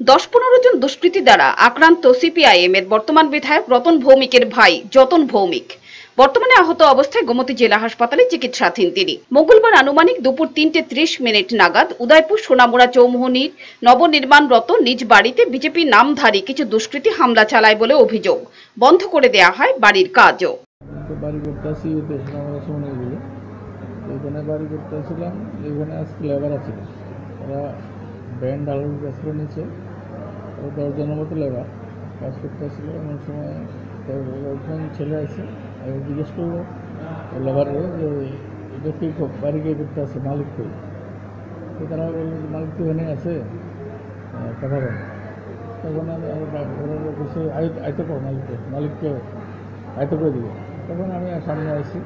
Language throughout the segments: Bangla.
দশ পনেরো জন দুষ্কৃতী দ্বারা আক্রান্ত সিপিআইএম এর বর্তমান বিধায়ক রতন ভৌমিকের ভাই যতন ভৌমিক। বর্তমানে আহত অবস্থায় গোমতী জেলা হাসপাতালে চিকিৎসাধীন তিনি। মঙ্গলবার আনুমানিক দুপুর তিনটে ত্রিশ মিনিট নাগাদ উদয়পুর সোনামুড়া চৌমুহনীর নবনির্মাণরত নিজ বাড়িতে বিজেপি নামধারী কিছু দুষ্কৃতী হামলা চালায় বলে অভিযোগ। বন্ধ করে দেয়া হয় বাড়ির কাজও। ব্যান্ড ও দশজনের মতো লেবার কাজ করতে আসছিল, এমন সময় একজন ছেলে আছে আমি জিজ্ঞেস করব লেবারে যে এটা বাড়ি গিয়ে করতে আছে, মালিক কই? তো তারা বলল যে মালিক তো আছে কথা বল। তখন আমি আমি ডা- ওরা বলছে আই- মালিককে মালিককে আইতে করে দিবে। তখন আমি সামনে আসি।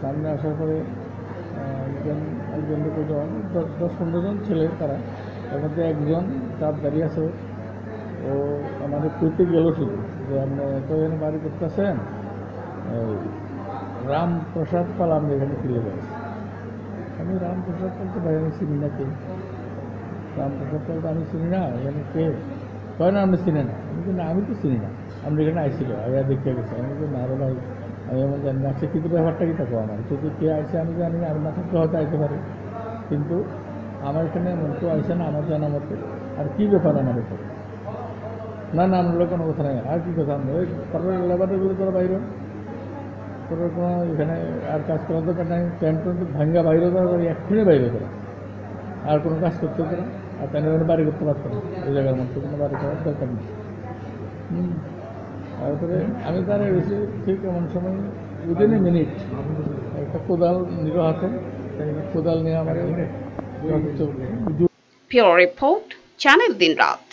সামনে আসার পরে একজন একজন কজন দশ দশ পনেরো জন ছেলে তারা, তার মধ্যে একজন তার দাঁড়িয়ে আছে ও আমাদের কইতে গেল শুধু যে আপনি তো এখানে বাড়ি করতেছেন রামপ্রসাদ পাল আমরা এখানে ফিরে গেছি আমি রামপ্রসাদ পাল তো ভাই আমি চিনি না কে? রামপ্রসাদ পাল তো আমি চিনি না, এখানে কে? কয় না আপনি চিনে না আমি কিন্তু আমি তো চিনি না। আমরা এখানে আইছিল, আয়া দেখে গেছে। আমি তো না ভাই, আমি এমন জানি না। আচ্ছা কিন্তু ব্যাপারটা কি থাকো আমার? কিন্তু কে আইসে আমি জানি না আমি না থাকলে হয়তো আইতে পারে। কিন্তু আমার এখানে এমন কেউ আইসে না, আমার জানা মতে। আর কী ব্যাপার আমার উপরে না না, আমরা কোনো কথা নেই। আর কী কথা ওই তারপরে লেবারগুলো তোরা বাইরে তোর কোনো এখানে আর কাজ করার দরকার নাই। প্যান্ট ভাঙ্গা বাইরে করা এক্ষুনি বাইরে করা আর কোনো কাজ করতে পারে আর প্যান্ট বাড়ি করতে পারতো না। ওই জায়গার মধ্যে কোনো বাড়ি করার দরকার নেই। তারপরে আমি তার বেশি ঠিক এমন সময় উইদিন এ মিনিট একটা কোদাল নিল হাতে কোদাল নিয়ে আমার রিপোর্ট চ্যানেল দিন রাত